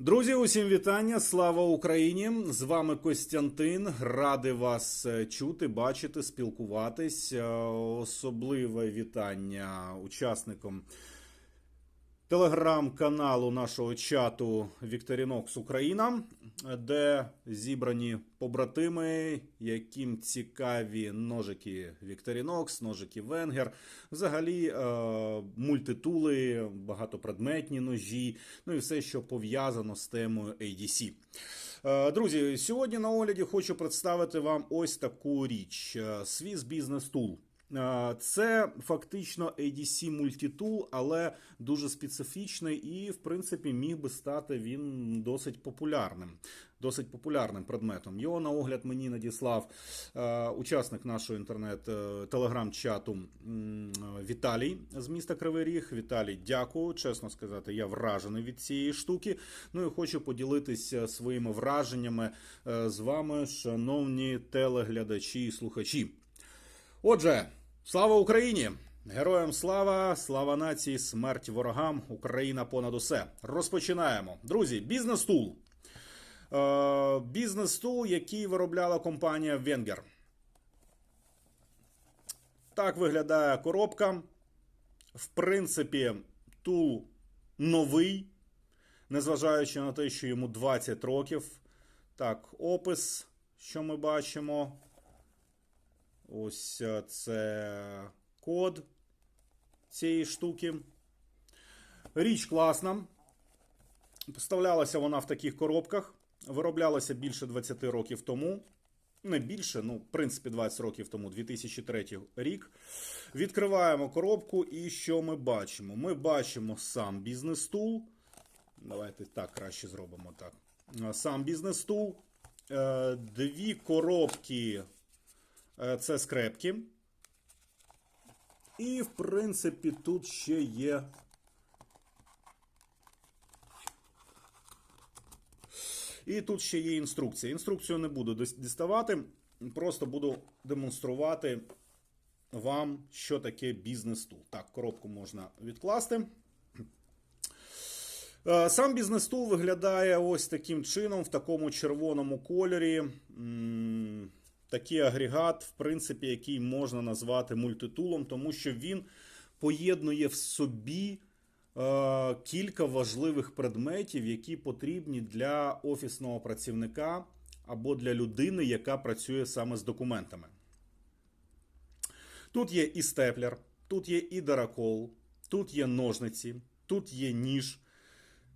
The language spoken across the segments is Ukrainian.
Друзі, усім вітання! Слава Україні! З вами Костянтин. Радий вас е, чути, бачити, спілкуватись. Е, Особливе вітання учасникам телеграм-каналу нашого чату Вікторінокс Україна, де зібрані побратими, яким цікаві ножики Вікторінокс, ножики Венгер, взагалі е, мультитули, багатопредметні ножі, ну і все, що пов'язано з темою ADC. Е, Друзі, сьогодні на огляді хочу представити вам ось таку річ: е, Swiss Business Tool. Е, Це фактично ADC мультитул, але дуже специфічний і, в принципі, міг би стати він досить популярним. Досить популярним предметом. Його на огляд мені надіслав е, учасник нашого інтернет-телеграм-чату Віталій з міста Кривий Ріг. Віталій, дякую. Чесно сказати, я вражений від цієї штуки. Ну і хочу поділитися своїми враженнями е, з вами, шановні телеглядачі і слухачі. Отже, слава Україні! Героям слава, слава нації, смерть ворогам, Україна понад усе. Розпочинаємо. Друзі, бізнес-тул. Е, бізнес-тул, який виробляла компанія Венгер. Так виглядає коробка. В принципі, тул новий, незважаючи на те, що йому 20 років. Так, опис, що ми бачимо. Ось е, це код цієї штуки. Річ класна. Поставлялася вона в таких коробках. Вироблялася більше 20 років тому. Не більше, ну, в принципі, 20 років тому, 2003 рік. Відкриваємо коробку, і що ми бачимо? Ми бачимо сам бізнес-тул. Давайте так краще зробимо так. Сам бізнес-тул. Е, Дві коробки це скрепки. І, в принципі, тут ще є. І тут ще є інструкція. Інструкцію не буду діставати, просто буду демонструвати вам, що таке бізнес-тул. Так, коробку можна відкласти. Е, Сам бізнес-тул виглядає ось таким чином, в такому червоному кольорі. Такий агрегат, в принципі, який можна назвати мультитулом, тому що він поєднує в собі е, кілька важливих предметів, які потрібні для офісного працівника або для людини, яка працює саме з документами. Тут є і степлер, тут є і даракол, тут є ножниці, тут є ніж,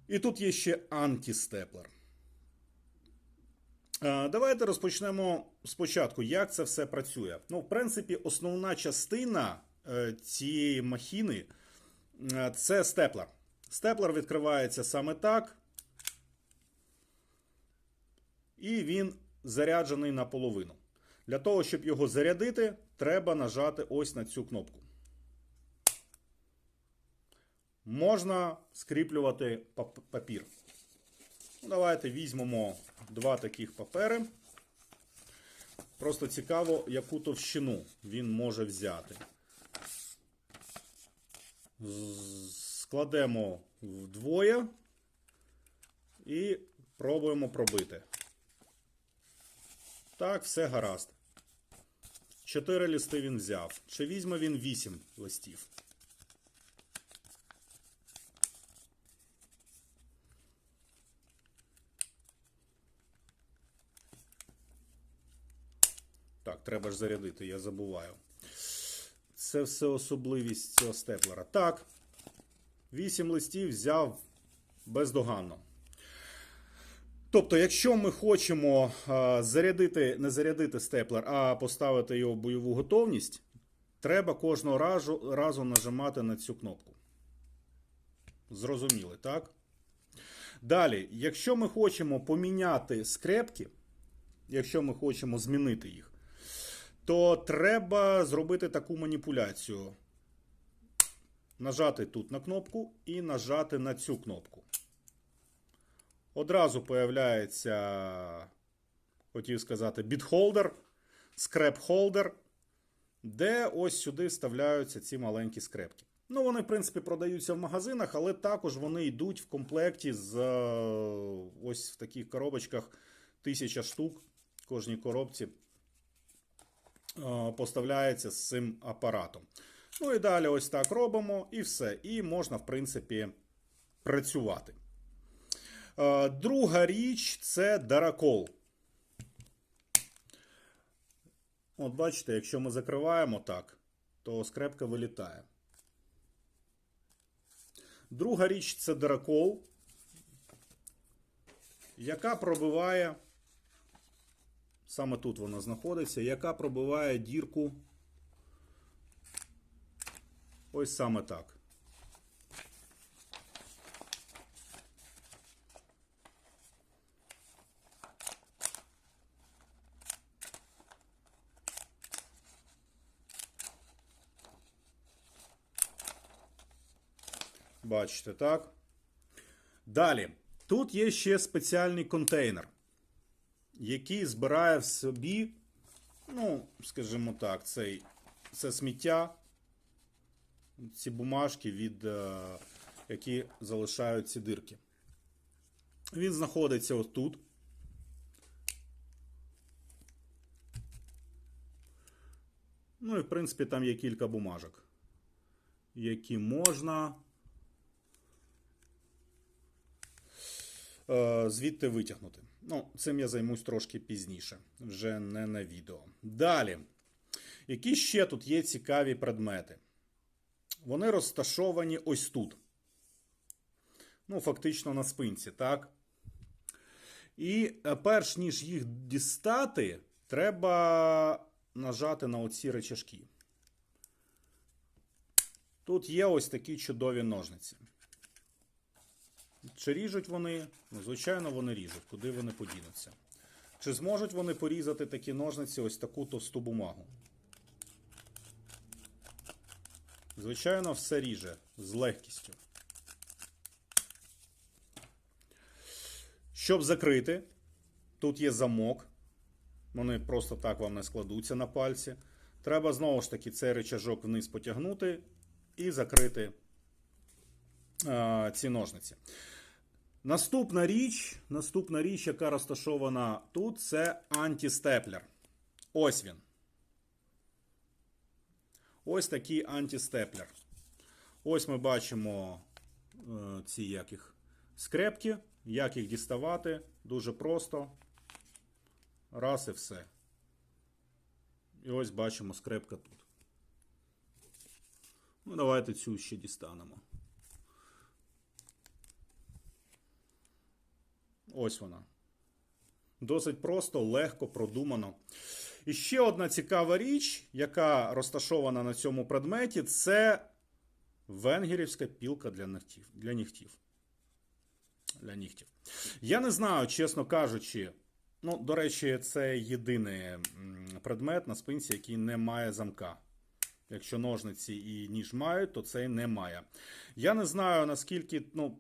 і тут є ще антистеплер. Е, Давайте розпочнемо спочатку, як це все працює. Ну, в принципі, основна частина е, цієї махіни е, це степлер. Степлер відкривається саме так. І він заряджений наполовину. Для того, щоб його зарядити, треба нажати ось на цю кнопку. Можна скріплювати папір. Ну, давайте візьмемо два таких папери. Просто цікаво, яку товщину він може взяти. Складемо вдвоє і пробуємо пробити. Так, все гаразд. Чотири листи він взяв. Чи візьме він вісім листів? Так, треба ж зарядити, я забуваю. Це все особливість цього степлера. Так, 8 листів взяв бездоганно. Тобто, якщо ми хочемо а, зарядити, не зарядити степлер, а поставити його в бойову готовність, треба кожного разу, разу нажимати на цю кнопку. Зрозуміли, так? Далі, якщо ми хочемо поміняти скрепки, якщо ми хочемо змінити їх, то треба зробити таку маніпуляцію. Нажати тут на кнопку і нажати на цю кнопку. Одразу появляється, хотів сказати, бітхолдер, скреп-холдер, де ось сюди вставляються ці маленькі скрепки. Ну, вони, в принципі, продаються в магазинах, але також вони йдуть в комплекті з е, ось в таких коробочках тисяча штук в кожній коробці поставляється з цим апаратом. Ну і далі ось так робимо, і все. І можна, в принципі, працювати. Е, Друга річ це даракол. От бачите, якщо ми закриваємо так, то скрепка вилітає. Друга річ це даракол, яка пробиває, саме тут вона знаходиться, яка пробиває дірку. Ось саме так. Бачите, так? Далі. Тут є ще спеціальний контейнер, який збирає в собі, ну, скажімо так, цей, це сміття, ці бумажки, від, е, які залишають ці дирки. Він знаходиться отут. Ну і, в принципі, там є кілька бумажок, які можна звідти витягнути. Ну, цим я займусь трошки пізніше, вже не на відео. Далі. Які ще тут є цікаві предмети? Вони розташовані ось тут. Ну, фактично на спинці, так? І е, перш ніж їх дістати, треба нажати на оці речашки. Тут є ось такі чудові ножниці. Чи ріжуть вони? Ну, звичайно, вони ріжуть. Куди вони подінуться? Чи зможуть вони порізати такі ножниці ось таку товсту бумагу? Звичайно, все ріже з легкістю. Щоб закрити, тут є замок. Вони просто так вам не складуться на пальці. Треба знову ж таки цей речажок вниз потягнути і закрити е, ці ножниці. Наступна річ, наступна річ, яка розташована тут, це антистеплер. Ось він. Ось такий антистеплер. Ось ми бачимо е, ці як їх, скрепки, як їх діставати. Дуже просто. Раз і все. І ось бачимо скрепка тут. Ну, давайте цю ще дістанемо. Ось вона. Досить просто, легко, продумано. І ще одна цікава річ, яка розташована на цьому предметі, це венгерівська пілка для нігтів. Для нігтів. Для нігтів. Я не знаю, чесно кажучи. Ну, до речі, це єдиний предмет на спинці, який не має замка. Якщо ножниці і ніж мають, то цей не має. Я не знаю, наскільки, ну,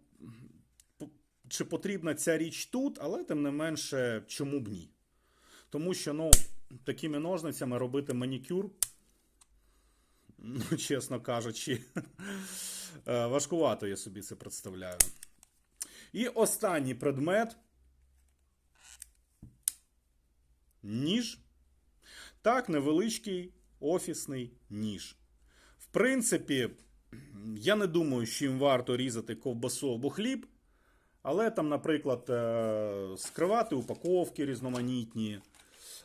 чи потрібна ця річ тут, але тим не менше, чому б ні. Тому що, ну, такими ножницями робити манікюр, ну, чесно кажучи, е, важкувато я собі це представляю. І останній предмет. Ніж. Так, невеличкий офісний ніж. В принципі, я не думаю, що їм варто різати ковбасу або хліб. Але там, наприклад, е, скривати упаковки різноманітні,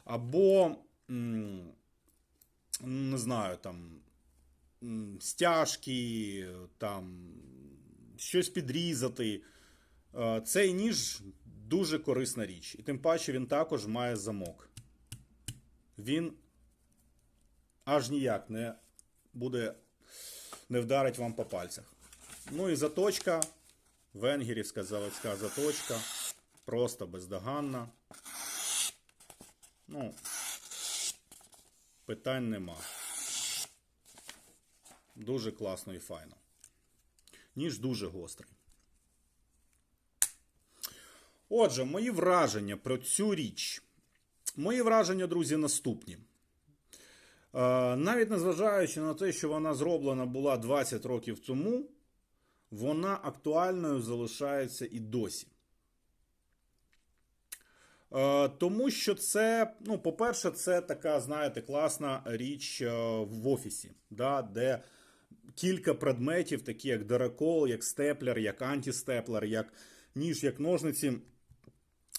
або, не знаю, там стяжки, там щось підрізати. Е, Цей ніж дуже корисна річ. І тим паче він також має замок. Він аж ніяк не буде, не вдарить вам по пальцях. Ну і заточка, венгерівська заводська заточка, просто бездоганна. Ну, питань нема. Дуже класно і файно. Ніж дуже гострий. Отже, мої враження про цю річ. Мої враження, друзі, наступні. Е, Навіть незважаючи на те, що вона зроблена була 20 років тому, вона актуальною залишається і досі. Е, Тому що це, ну, по-перше, це така, знаєте, класна річ е, в офісі, да, де кілька предметів, такі як дерекол, як степлер, як антистеплер, як ніж, як ножниці,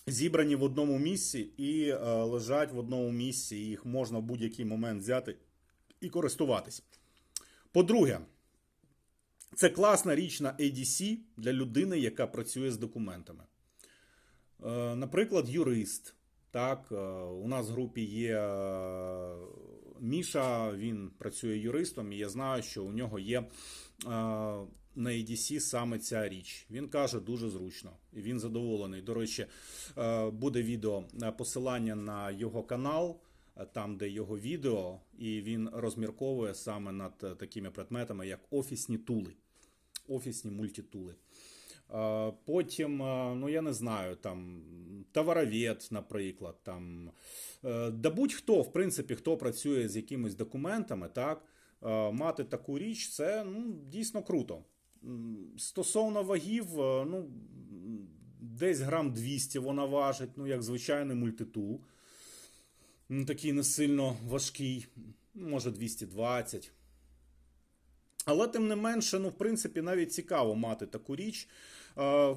зібрані в одному місці і е, лежать в одному місці, і їх можна в будь-який момент взяти і користуватись. По-друге, це класна річ на ADC для людини, яка працює з документами. Е, Наприклад, юрист. Так, е, у нас в групі є е, Міша, він працює юристом, і я знаю, що у нього є на ADC саме ця річ. Він каже, дуже зручно, і він задоволений. До речі, буде відео посилання на його канал, там, де його відео, і він розмірковує саме над такими предметами, як офісні тули, офісні мультитули. Потім, ну я не знаю, там товаровед, наприклад, там е, да будь-хто, в принципі, хто працює з якимись документами, так, е, мати таку річ, це ну, дійсно круто. Стосовно вагів, е, ну, десь грам 200 вона важить, ну, як звичайний мультитул. Такий не сильно важкий, може 220. Але тим не менше, ну, в принципі, навіть цікаво мати таку річ. Е,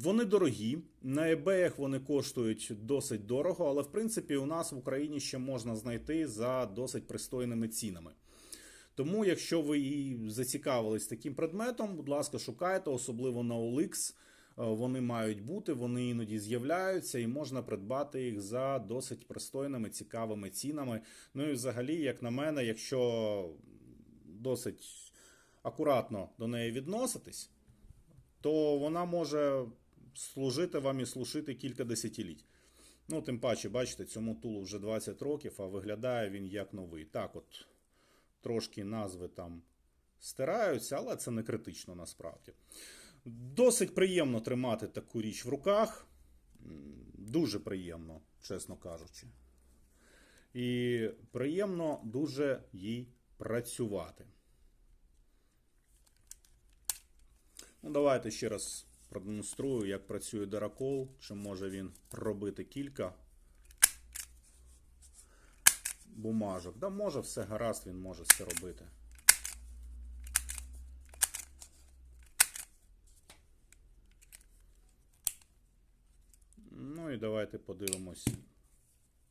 Вони дорогі, на eBay вони коштують досить дорого, але в принципі у нас в Україні ще можна знайти за досить пристойними цінами. Тому, якщо ви і зацікавились таким предметом, будь ласка, шукайте, особливо на OLX. Е, Вони мають бути, вони іноді з'являються, і можна придбати їх за досить пристойними, цікавими цінами. Ну і взагалі, як на мене, якщо досить акуратно до неї відноситись, то вона може служити вам і служити кілька десятиліть. Ну, тим паче, бачите, цьому тулу вже 20 років, а виглядає він як новий. Так, от трошки назви там стираються, але це не критично насправді. Досить приємно тримати таку річ в руках. Дуже приємно, чесно кажучи. І приємно дуже їй працювати. Ну, давайте ще раз продемонструю, як працює Деракол, чи може він робити кілька бумажок. Да, може, все гаразд, він може це робити. Ну і давайте подивимось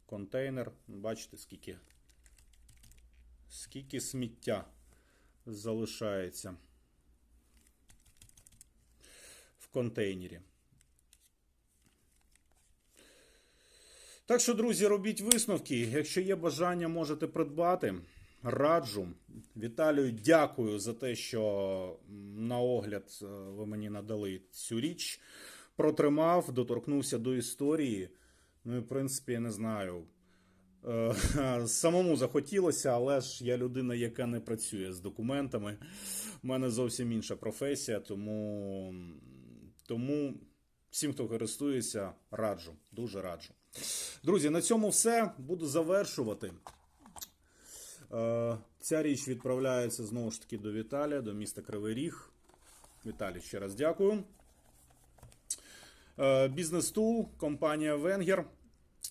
контейнер. Бачите, скільки, скільки сміття залишається в контейнері. Так що, друзі, робіть висновки. Якщо є бажання, можете придбати. Раджу. Віталію, дякую за те, що на огляд е, ви мені надали цю річ. Протримав, доторкнувся до історії. Ну і, в принципі, я не знаю. Е, Самому захотілося, але ж я людина, яка не працює з документами. У мене зовсім інша професія, тому, тому всім, хто користується, раджу, дуже раджу. Друзі, на цьому все. Буду завершувати. Е, Ця річ відправляється знову ж таки до Віталія, до міста Кривий Ріг. Віталій, ще раз дякую. Е, Бізнес Тул, компанія Венгер.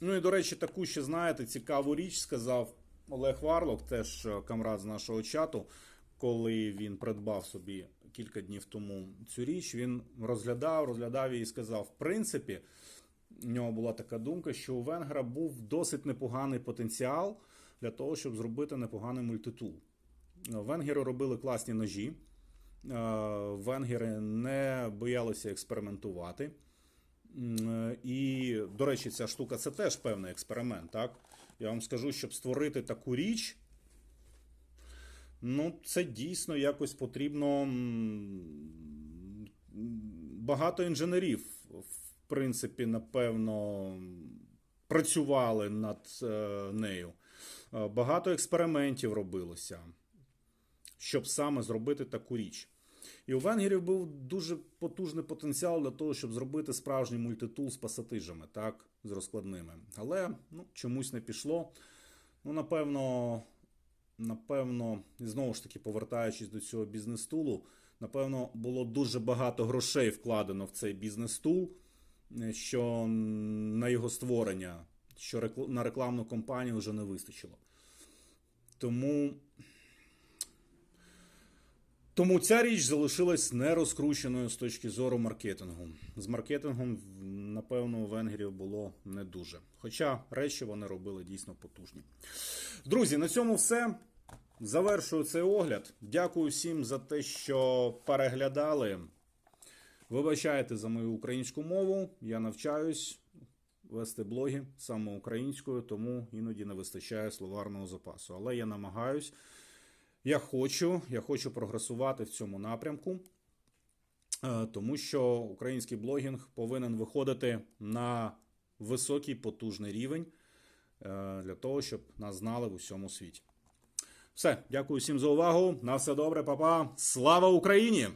Ну і, до речі, таку ще знаєте, цікаву річ сказав Олег Варлок, теж е, камрад з нашого чату, коли він придбав собі кілька днів тому цю річ. Він розглядав, розглядав її і сказав: в принципі, у нього була така думка, що у Венгера був досить непоганий потенціал для того, щоб зробити непоганий мультитул. Венгери робили класні ножі. Е, Венгери не боялися експериментувати. І, до речі, ця штука це теж певний експеримент. Так? Я вам скажу, щоб створити таку річ, ну, це дійсно якось потрібно багато інженерів, в принципі, напевно, працювали над е, нею. Е, Багато експериментів робилося, щоб саме зробити таку річ. І у венгерів був дуже потужний потенціал для того, щоб зробити справжній мультитул з пасатижами, так, з розкладними. Але ну, чомусь не пішло. Ну, напевно, напевно, знову ж таки, повертаючись до цього бізнес-тулу, напевно, було дуже багато грошей вкладено в цей бізнес-тул, е, що на його створення, що на рекламну кампанію вже не вистачило. Тому. Тому ця річ залишилась нерозкрученою з точки зору маркетингу. З маркетингом, напевно, у венгрів було не дуже. Хоча речі вони робили дійсно потужні. Друзі, на цьому все. Завершую цей огляд. Дякую всім за те, що переглядали. Вибачайте за мою українську мову. Я навчаюсь вести блоги саме українською, тому іноді не вистачає словарного запасу. Але я намагаюсь. Я хочу, я хочу прогресувати в цьому напрямку, е, тому що український блогінг повинен виходити на високий потужний рівень е, для того, щоб нас знали в усьому світі. Все, дякую всім за увагу. На все добре, папа. Слава Україні!